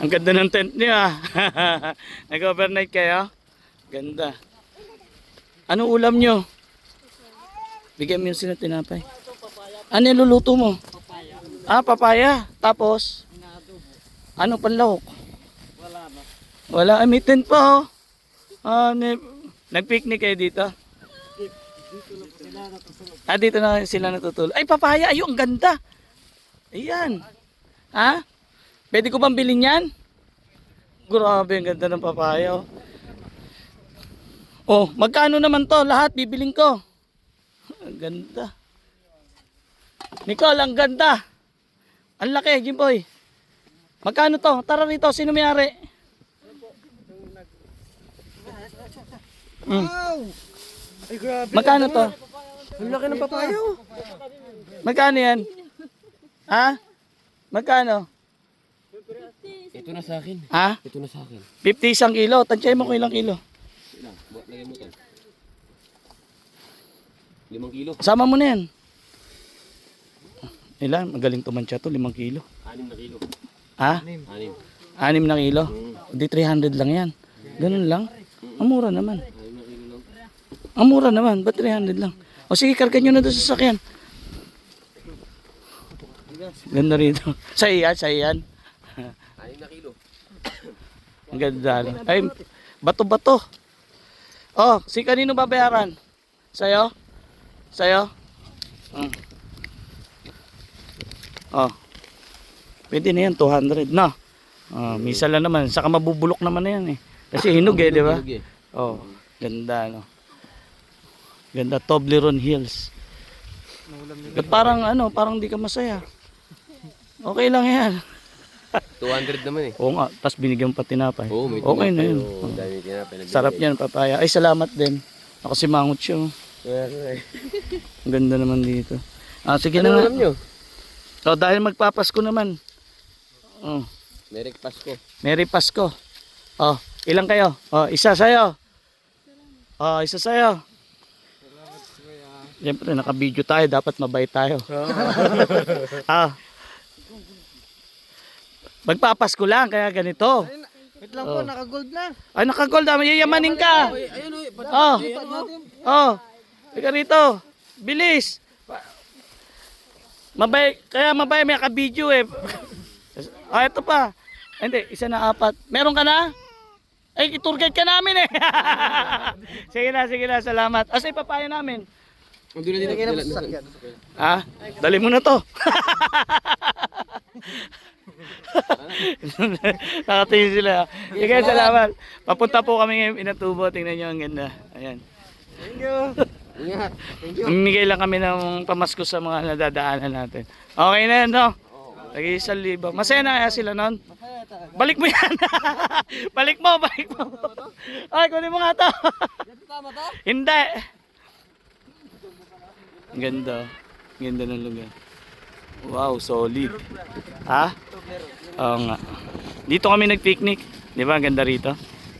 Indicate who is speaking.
Speaker 1: Ang ganda ng tent niyo ah. Nag-overnight kayo? Ganda. Anong ulam nyo? Bigyan mo yun sila tinapay. Ano niluluto mo? Ah, papaya. Tapos? Ano panlahok?
Speaker 2: Wala na.
Speaker 1: Wala. Ay, may tent pa oh. Ah, ni- nag-picnic kayo dito? Ah, dito na sila natutulog. Ay, papaya. Ayun, ang ganda. Ayan. Ha? Pwede ko bang bilhin yan? Grabe, ang ganda ng papaya. Oh, oh magkano naman to? Lahat, bibiling ko. Ang ganda. Nicole, ang ganda. Ang laki, Jimboy. Magkano to? Tara rito, sino may-ari? Mm.
Speaker 2: Wow! Ay grabe.
Speaker 1: Magkano to?
Speaker 2: Ang laki ng papayo.
Speaker 1: Magkano yan? Ha? Magkano?
Speaker 3: Ito na sa akin.
Speaker 1: Ha?
Speaker 3: Ito na sa akin.
Speaker 1: 50 isang kilo. Tansyahin mo kung ilang kilo.
Speaker 3: Ilang? Lagay mo to. Limang kilo.
Speaker 1: Sama mo na yan. Ilan? Magaling tumansya to. 5 kilo.
Speaker 3: Anim na kilo.
Speaker 1: Ha?
Speaker 3: Anim.
Speaker 1: 6 na kilo.
Speaker 3: Hmm.
Speaker 1: Di 300 lang yan. Ganun lang. Ang mura naman.
Speaker 3: Anim na kilo lang.
Speaker 1: Ang mura naman. Ba't 300 lang? O sige, kargan nyo na doon sa sasakyan. Ganda rito. Sa iyan, sa iyan.
Speaker 3: Kilo.
Speaker 1: Ang ganda. no? Ay, bato-bato. Oh, si kanino babayaran? Sa'yo? Sa'yo? Mm. Oh. Pwede na yan, 200 na. Oh, misa lang naman. Saka mabubulok naman na yan eh. Kasi hinog eh, di ba? Oh, ganda no. Ganda Toblerone Hills. Ba't parang ano, parang di ka masaya. Okay lang yan.
Speaker 3: 200 naman eh.
Speaker 1: Oo nga, tapos binigyan pa tinapay.
Speaker 3: Oo, may
Speaker 1: okay na
Speaker 3: tinapay,
Speaker 1: yun.
Speaker 3: oo. Ang dami tinapay na
Speaker 1: Sarap yan, papaya. Ay, salamat din. Ako si Mangot siya. oh. Ang ganda naman dito. Ah, sige
Speaker 3: Ano
Speaker 1: na nga.
Speaker 3: alam nyo?
Speaker 1: Oh, dahil magpapasko naman. Oh,
Speaker 3: Merry Pasko.
Speaker 1: Merry Pasko. Oh, ilang kayo? Oh, isa sa'yo. Oh, isa sa'yo. Siyempre, naka-video tayo. Dapat mabait tayo. ah. Magpapasko lang, kaya ganito.
Speaker 2: Wait lang po, naka-gold na.
Speaker 1: Ay, naka-gold. ah, Mayayamanin ka.
Speaker 3: Ayun o.
Speaker 1: Oh. Oh. Ika rito. Bilis. Mabay, kaya mabay may ka-video eh. Ah, ito pa. Ay, Hindi, isa na apat. Meron ka na? Ay, tour guide ka namin eh. sige na, sige na, salamat. Asa ipapaya namin?
Speaker 3: Doon na dito.
Speaker 2: Lagyan na
Speaker 3: Dala-
Speaker 2: sa sasakyan.
Speaker 1: Ha? Dali mo na to. Nakatingin sila. Sige, salamat. Papunta po kami ngayon inatubo. Tingnan nyo ang ganda. Ayan.
Speaker 2: Thank you.
Speaker 3: Ingat.
Speaker 1: Namimigay lang kami ng pamasko sa mga nadadaanan natin. Okay na yan, no? Lagi isang libo. Masaya na kaya sila nun? Balik mo yan! balik mo, balik mo! Ay, kunin mo nga to! Hindi! Ganda. Ganda ng lugar. Wow, solid. Ha? Oo nga. Dito kami nag-picnic. Di ba? Ganda rito.